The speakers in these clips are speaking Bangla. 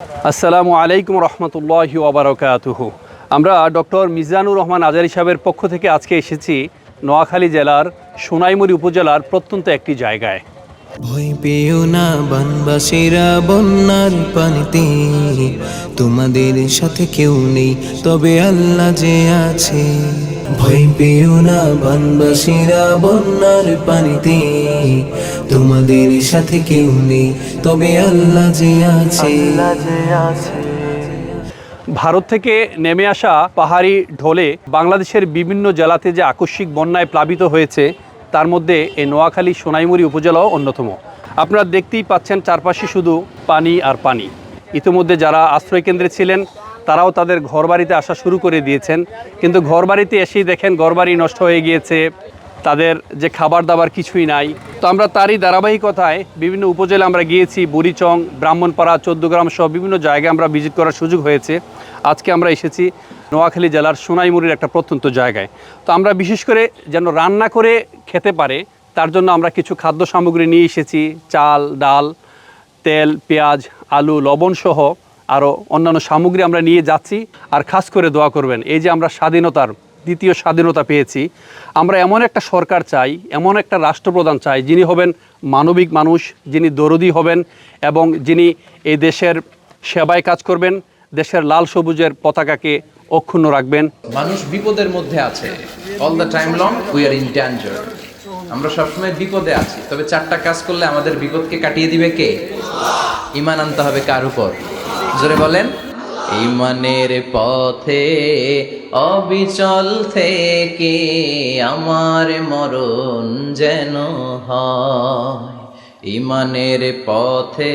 আসসালামু আলাইকুম রহমতুল্লাহ ওবরাকাতুহু আমরা ডক্টর মিজানুর রহমান আজারি সাহেবের পক্ষ থেকে আজকে এসেছি নোয়াখালী জেলার সোনাইমুড়ি উপজেলার প্রত্যন্ত একটি জায়গায়। ভয় পেও না বানবাসীরা বন্যার পানিতে। তোমাদের সাথে কেউ নেই তবে আল্লাহ যে আছে। ভয় পেও না বানবাসীরা বন্যার পানিতে। তোমাদের সাথে কেউ নেই তবে আল্লাহ যে আছে। ভারত থেকে নেমে আসা পাহাড়ি ঢলে বাংলাদেশের বিভিন্ন জেলাতে যে আকস্মিক বন্যায় প্লাবিত হয়েছে তার মধ্যে এই নোয়াখালী সোনাইমুড়ি উপজেলাও অন্যতম। আপনারা দেখতেই পাচ্ছেন চারপাশে শুধু পানি আর পানি। ইতিমধ্যে যারা আশ্রয়কেন্দ্রে ছিলেন, তারাও তাদের ঘরবাড়িতে আসা শুরু করে দিয়েছেন। কিন্তু ঘরবাড়িতে এসেই দেখেন ঘরবাড়ি নষ্ট হয়ে গিয়েছে, তাদের যে খাবার দাবার কিছুই নাই। তো আমরা তারই ধারাবাহিকতায় বিভিন্ন উপজেলা আমরা গিয়েছি, বুড়িচং, ব্রাহ্মণপাড়া, চোদ্দগ্রাম সহ বিভিন্ন জায়গায় আমরা ভিজিট করার সুযোগ হয়েছে। আজকে আমরা এসেছি নোয়াখালী জেলার সোনাইমুড়ির একটা প্রত্যন্ত জায়গায়। তো আমরা বিশেষ করে যেন রান্না করে খেতে পারে, তার জন্য আমরা কিছু খাদ্য সামগ্রী নিয়ে এসেছি, চাল, ডাল, তেল, পেঁয়াজ, আলু, লবণ সহ আরও অন্যান্য সামগ্রী আমরা নিয়ে যাচ্ছি। আর খাস করে দোয়া করবেন, এই যে আমরা স্বাধীনতার দ্বিতীয় স্বাধীনতা পেয়েছি, আমরা এমন একটা সরকার চাই, এমন একটা রাষ্ট্রপ্রধান চাই, যিনি হবেন মানবিক মানুষ, যিনি দরদি হবেন এবং যিনি এই দেশের সেবায় কাজ করবেন, দেশের লাল সবুজের পতাকাকে অক্ষুণ্ণ রাখবেন। মানুষ বিপদের মধ্যে আছে। All the time long we are in danger আমরা সবসময় বিপদে আছি। তবে চারটা কাজ করলে আমাদের বিপদকে কাটিয়ে দিবে কে? ইমান আনতে হবে কার উপর? জোরে বলেন। ইমানের পথে, অবিচল থেকে আমার মরণ যেন হয়। ইমানের পথে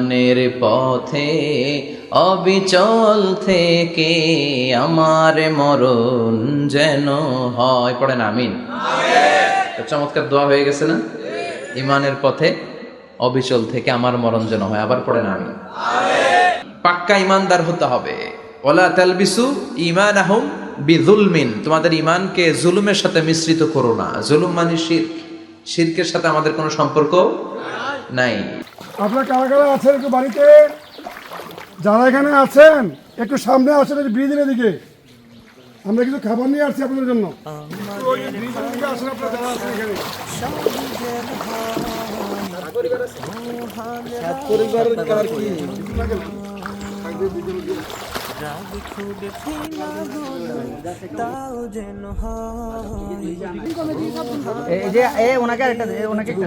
ইমানের পথে অবিচল থেকে আমার মরণ যেন হয়। পড়েন আমিন। চমৎকার দোয়া হয়ে গেছে না? ইমানের পথে অবিচল থেকে আমার মরণ যেন হয়। আবার পড়েন আমিন। পাক্কা ইমানদার হতে হবে। ওলা তালবিসু ইমান আহম বিজুলমিন তোমাদের ইমানকে জুলুমের সাথে মিশ্রিত করো না। জুলুম মানে শির। শিরকের সাথে আমাদের কোনো সম্পর্ক নাই। আপনার কারা কারা আছেন একটু বাড়িতে? যারা এখানে আছেন একটু সামনে আসেন একটু ব্রিজের দিকে আমরা কিছু খাবার নিয়ে আসছি আপনাদের জন্য। একটু ওই ব্রিজের দিকে আসেন আপনারা যারা আছেন এখানে এই যে এ ওনাকে আরেকটা দে, এ ওনাকে একটা।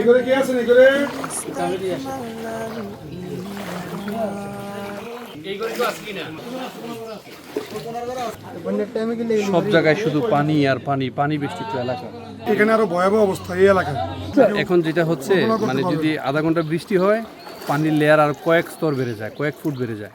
এগুলো কে আছেন এগুলো? সব জায়গায় শুধু পানি আর পানি পানি বেষ্টিত এলাকা। এখানে আরও ভয়াবহ অবস্থা এই এলাকায় এখন যেটা হচ্ছে মানে যদি আধা ঘণ্টা বৃষ্টি হয় পানির লেয়ার আর কয়েক স্তর বেড়ে যায় কয়েক ফুট বেড়ে যায়।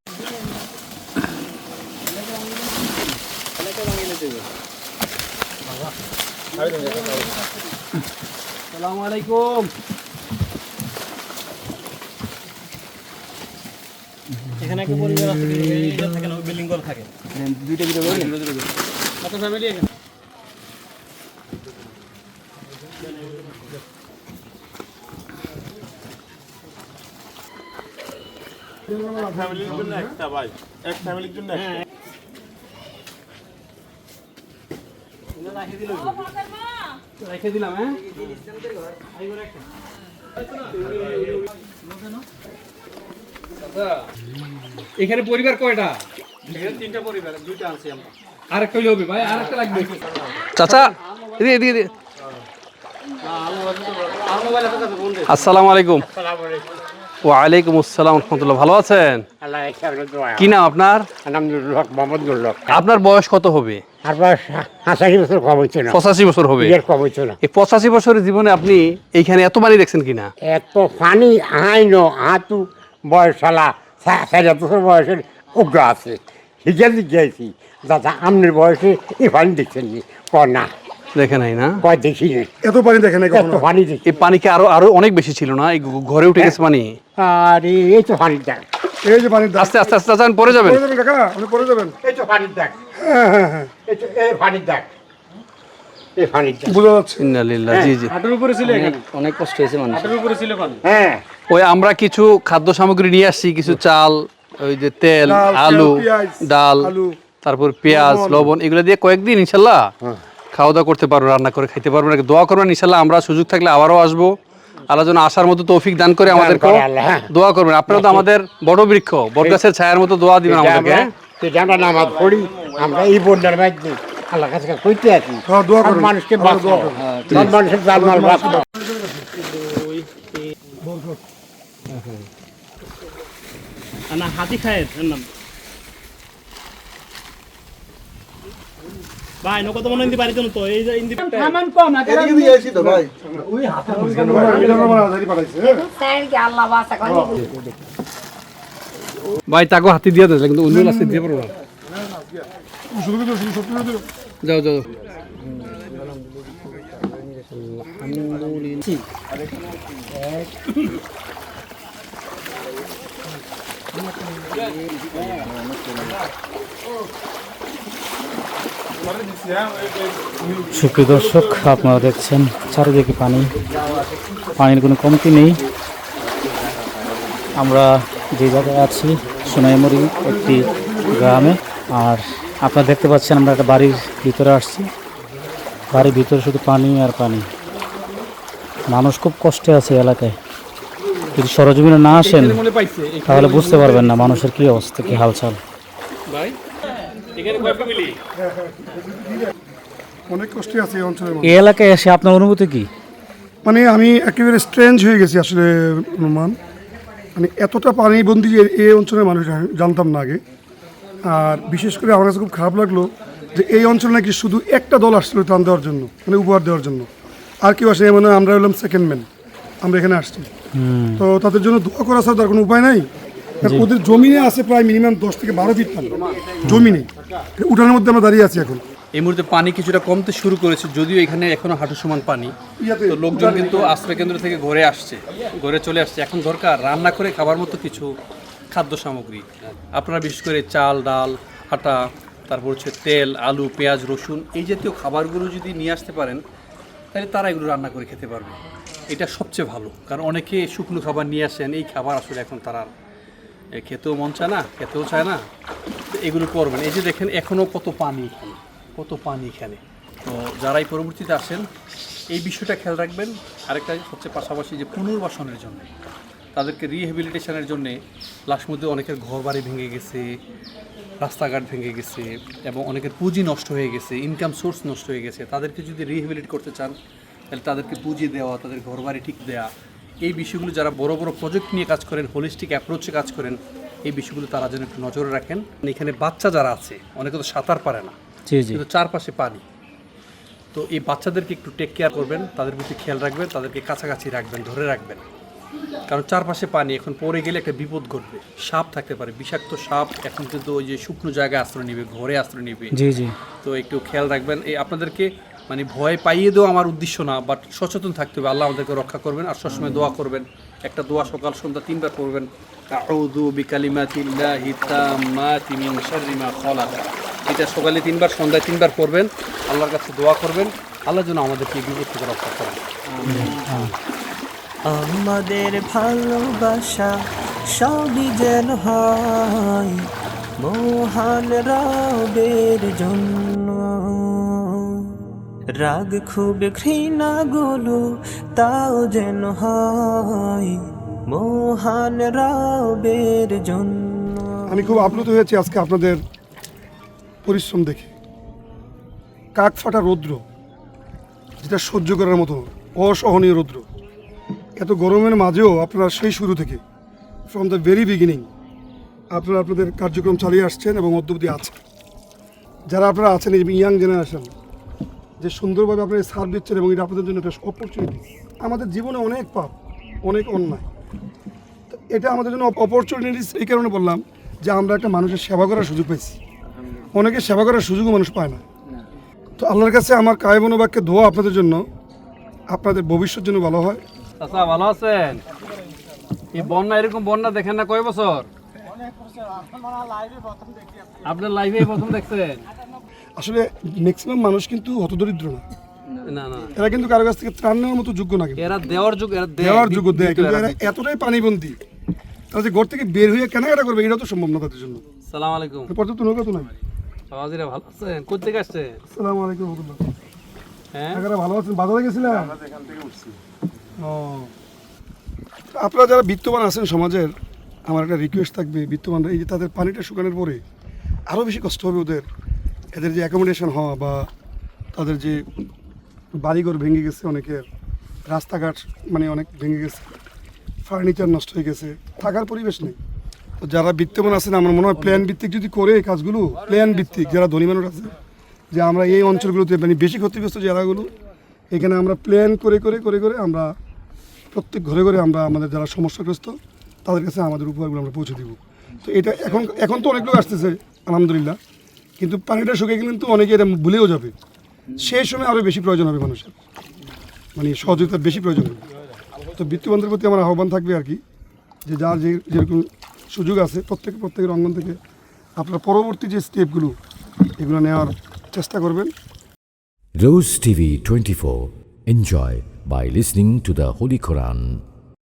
আসসালামু আলাইকুম এখানে একটা পরিবার আছে এটা থাকে না বিল্ডিং ঘর থাকে। দুইটা ভিডিও করবেন কত ফ্যামিলি এখানে? ফ্যামিলির জন্য একটা ভাই। এক ফ্যামিলির জন্য একটা। রেখে দিলাম হ্যাঁ? এখানে পরিবার কয়টা? তিনটা পরিবার দুইটা আনছি আমরা আরেকটা হবে ভাই আরেকটা লাগবে। চাচা এদিকে এদিকে এদিকে। আমার মোবাইল আছে কাছে ফোন দে আসসালামু আলাইকুম। ওয়ালাইকুম আসসালাম রহমতুল্লাহ। ভালো আছেন? কি নাম আপনার? মোহাম্মদ আপনার বয়স কত হবে? পঁচাশি বছর হবে। এই পঁচাশি বছরের জীবনে আপনি এইখানে এত পানি দেখছেন কিনা? এত পানি আইন হাতু বছর বয়সের উগ্র আছে। হিজে দাদা আমনের বয়সে এই পানি দেখছেন নি? ক না। দেখে নাই না? কয় দেখি এত পানি দেখে নাই এত কখনো পানি দেখি এই পানি কি আরও আরও অনেক বেশি ছিল না? এই ঘরে উঠে গেছে পানি? আর এই তো দাগ এই যে পানির দাগ। আস্তে আস্তে আস্তে আস্তে পরে যাবেন। পরে যাবেন কাকা আপনি পরে যাবেন? এই তো পানির দাগ। হ্যাঁ হ্যাঁ হ্যাঁ। এই তো এই পানির দাগ। এই পানির দাগ। বোঝা যাচ্ছে। ইন্নালিল্লাহ জি জি। হাটের উপরে ছিল এখানে। অনেক কষ্ট হয়েছে মানুষ হাটের উপরে ছিল পানি। হ্যাঁ। ওই আমরা কিছু খাদ্য সামগ্রী নিয়ে আসছি কিছু চাল ওই যে তেল আলু ডাল তারপর পেঁয়াজ লবণ। এগুলো দিয়ে কয়েকদিন ইনশাল্লাহ খাওয়া দাওয়া করতে পারব রান্না করে খাইতে পারব না। দোয়া করবেন ইনশাল্লাহ আমরা সুযোগ থাকলে আবারও আসব। আল্লাহ যেন আসার মতো তৌফিক দান করে আমাদেরকে আল্লাহ, হ্যাঁ। দোয়া করবেন। আপনারা তো আমাদের বড় বৃক্ষ বটগাছের ছায়ার মতো দোয়া দিবেন আমাদেরকে হ্যাঁ? আমরা আমরা নামাজ পড়ি আমরা এই বন্যার মাধ্যমে আল্লাহ কাছে কইতে আছি হ্যাঁ। মানুষকে মানুষের না হাতি খায় নাম। ভাই নৌকা তো মনে হয় বাড়িতে তো এই যে ইন্দি আল্লাহ বাসা করে। ভাই তাকে হাতি দিয়ে দেয় কিন্তু অন্য রাস্তায় দিয়ে পারব না। শুধু শুধু শুধু সত্যি সত্যি যাও যাও। সুপ্রিয় দর্শক, আপনারা দেখছেন চারিদিকে পানি। পানির কোনো কমতি নেই। আমরা যে জায়গায় আছি, সোনাইমুড়ি একটি গ্রামে। আর আপনারা দেখতে পাচ্ছেন, আমরা একটা বাড়ির ভিতরে আসছি। বাড়ির ভিতরে শুধু পানি আর পানি। মানুষ খুব কষ্টে আছে এলাকায়। যদি সরজমিনে না আসেন, তাহলে বুঝতে পারবেন না মানুষের কী অবস্থা, কি হালচাল। ভাই? অনেক কষ্টে আছে এই অঞ্চলের এই এলাকায় এসে আপনার অনুভূতি কি? মানে আমি একেবারে স্ট্রেঞ্জ হয়ে গেছি আসলে অনুমান মানে এতটা পানিবন্দি এ- এই অঞ্চলের মানুষ জানতাম না আগে। আর বিশেষ করে আমার কাছে খুব খারাপ লাগল যে এই অঞ্চলে নাকি শুধু একটা দল আসছিল ত্রাণ দেওয়ার জন্য মানে উপহার দেওয়ার জন্য। আর কেউ আসে মানে আমরা হলাম সেকেন্ড ম্যান আমরা এখানে আসছি। তো তাদের জন্য দোয়া করা ছাড়া তার কোনো উপায় নাই। ওদের জমিনে আছে প্রায় মিনিমাম দশ থেকে বারো ফিট পানি। জমিনে। উঠানের মধ্যে আমরা দাঁড়িয়ে আছি এখন। এই মুহূর্তে পানি কিছুটা কমতে শুরু করেছে যদিও এখানে এখনও হাঁটু সমান পানি। তো লোকজন কিন্তু আশ্রয় কেন্দ্র থেকে ঘরে আসছে ঘরে চলে আসছে। এখন দরকার রান্না করে খাবার মতো কিছু খাদ্য সামগ্রী। আপনারা বিশেষ করে চাল ডাল আটা তারপর হচ্ছে তেল আলু পেঁয়াজ রসুন এই জাতীয় খাবারগুলো যদি নিয়ে আসতে পারেন তাহলে তারা এগুলো রান্না করে খেতে পারবে। এটা সবচেয়ে ভালো কারণ অনেকে শুকনো খাবার নিয়ে আসেন এই খাবার আসলে এখন তারা খেতেও মন চায় না, খেতেও চায় না। এগুলো করবেন। এই যে দেখেন এখনও কত পানি এখানে, কত পানি এখানে। তো যারাই পরবর্তীতে আসেন, এই বিষয়টা খেয়াল রাখবেন। আরেকটা হচ্ছে পাশাপাশি যে পুনর্বাসনের জন্য, তাদেরকে রিহেবিলিটেশনের জন্য লাশ মধ্যে অনেকের ঘর বাড়ি ভেঙে গেছে, রাস্তাঘাট ভেঙে গেছে, এবং অনেকের পুঁজি নষ্ট হয়ে গেছে ইনকাম সোর্স নষ্ট হয়ে গেছে। তাদেরকে যদি রিহেবিলিট করতে চান, তাহলে তাদেরকে পুঁজি দেওয়া, তাদের ঘর বাড়ি ঠিক দেওয়া এই বিষয়গুলো যারা বড় বড় প্রজেক্ট নিয়ে কাজ করেন হোলিস্টিক অ্যাপ্রোচে কাজ করেন এই বিষয়গুলো তারা যেন একটু নজরে রাখেন। এখানে বাচ্চা যারা আছে অনেকে তো সাঁতার পারে না কিন্তু চারপাশে পানি। তো এই বাচ্চাদেরকে একটু টেক কেয়ার করবেন তাদের প্রতি খেয়াল রাখবেন তাদেরকে কাছাকাছি রাখবেন ধরে রাখবেন। কারণ চারপাশে পানি এখন পড়ে গেলে একটা বিপদ ঘটবে। সাপ থাকতে পারে বিষাক্ত সাপ এখন কিন্তু ওই যে শুকনো জায়গায় আশ্রয় নিবে ঘরে আশ্রয় নিবে। জি জি। তো একটু খেয়াল রাখবেন। এই আপনাদেরকে মানে ভয় পাইয়ে দেওয়া আমার উদ্দেশ্য না বাট সচেতন থাকতে হবে। আল্লাহ আমাদেরকে রক্ষা করবেন আর সবসময় দোয়া করবেন। একটা দোয়া সকাল সন্ধ্যা তিনবার খালাক। এটা সকালে তিনবার, সন্ধ্যায় তিনবার করবেন আল্লাহর কাছে দোয়া করবেন। আল্লাহ যেন আমাদেরকে বিপদ থেকে রক্ষা করেন। আমাদের ভালোবাসা সবই যেন হয়, মহান রবের জন্য। রাগ খুব ঘৃণা গুলো, তাও যেন হয় মহান রবের জন্য। আমি খুব আপ্লুত হয়েছি আজকে আপনাদের পরিশ্রম দেখে। কাক ফাটা রৌদ্র, যেটা সহ্য করার মতো অসহনীয় রৌদ্র। এত গরমের মাঝেও আপনারা সেই শুরু থেকে ফ্রম দ্য ভেরি বিগিনিং আপনারা আপনাদের কার্যক্রম চালিয়ে আসছেন এবং অদ্যবধি আছেন। যারা আপনারা আছেন ইয়াং জেনারেশন যে সুন্দরভাবে আপনারা সার্ভ দিচ্ছেন এবং এটা আপনাদের জন্য একটা অপরচুনিটি আমাদের জীবনে অনেক পাপ অনেক অন্যায়। তো এটা আমাদের জন্য অপরচুনিটিস এই কারণে বললাম যে আমরা একটা মানুষের সেবা করার সুযোগ পেয়েছি। অনেকে সেবা করার সুযোগও মানুষ পায় না। তো আল্লাহর কাছে আমার কায় মনোবাক্যে ধোয়া আপনাদের জন্য। আপনাদের ভবিষ্যৎ জন্য ভালো হয়। চাচা ভালো আছেন? এই বন্যা এরকম বন্যা দেখেন না কয় বছর? আপনার লাইভে প্রথম দেখছেন? আসলে ম্যাক্সিমাম মানুষ কিন্তু হতদরিদ্র না। না না এরা কিন্তু কারও কাছ থেকে ত্রাণ নেওয়ার মতো যোগ্য না কিন্তু। এরা দেওয়ার যুগ এরা দেওয়ার যোগ্য দেয় কিন্তু এরা। এতটাই পানিবন্দী। তারা যে ঘর থেকে বের হয়ে কেনাকাটা করবে এটাও তো সম্ভব না তাদের জন্য। সালাম আলাইকুম। পর্যাপ্ত নৌকা তো নাই। বাবাজিরা ভালো আছেন? কোথা থেকে আসছেন? আসসালামু আলাইকুম রহমতুল্লাহ। হ্যাঁ? ভালো আছেন? বাজারে গেছিলাম ও। আপনারা যারা বিত্তবান আছেন সমাজের আমার একটা রিকোয়েস্ট থাকবে বিত্তবানরা এই যে তাদের পানিটা শুকানোর পরে আরও বেশি কষ্ট হবে ওদের। এদের যে অ্যাকোমোডেশন হওয়া বা তাদের যে বাড়িঘর ভেঙে গেছে, অনেকের রাস্তাঘাট মানে অনেক ভেঙে গেছে ফার্নিচার নষ্ট হয়ে গেছে, থাকার পরিবেশ নেই। তো যারা বিত্তবান আছেন, আমার মনে হয় প্ল্যান ভিত্তিক যদি করে এই কাজগুলো প্ল্যান ভিত্তিক, যারা ধনী মানুষ আছে, যে আমরা এই অঞ্চলগুলোতে মানে বেশি ক্ষতিগ্রস্ত জেলাগুলো এখানে আমরা প্ল্যান করে করে করে করে আমরা প্রত্যেক ঘরে ঘরে আমরা আমাদের যারা সমস্যাগ্রস্ত, তাদের কাছে আমাদের উপহারগুলো আমরা পৌঁছে দিব। তো এটা এখন এখন তো অনেক লোক আসতেছে, আলহামদুলিল্লাহ। কিন্তু পানিটা শুকিয়ে গেলে কিন্তু অনেকে এটা ভুলেও যাবে সেই সময় আরও বেশি প্রয়োজন হবে মানুষের মানে সহযোগিতার বেশি প্রয়োজন হবে তো বিত্তবানদের প্রতি আমার আহ্বান থাকবে আর কি, যে যার যে যেরকম সুযোগ আছে, প্রত্যেক প্রত্যেকের অঙ্গন থেকে আপনার পরবর্তী যে স্টেপগুলো এগুলো নেওয়ার চেষ্টা করবেন Rose TV 24. Enjoy by listening to the Holy Quran.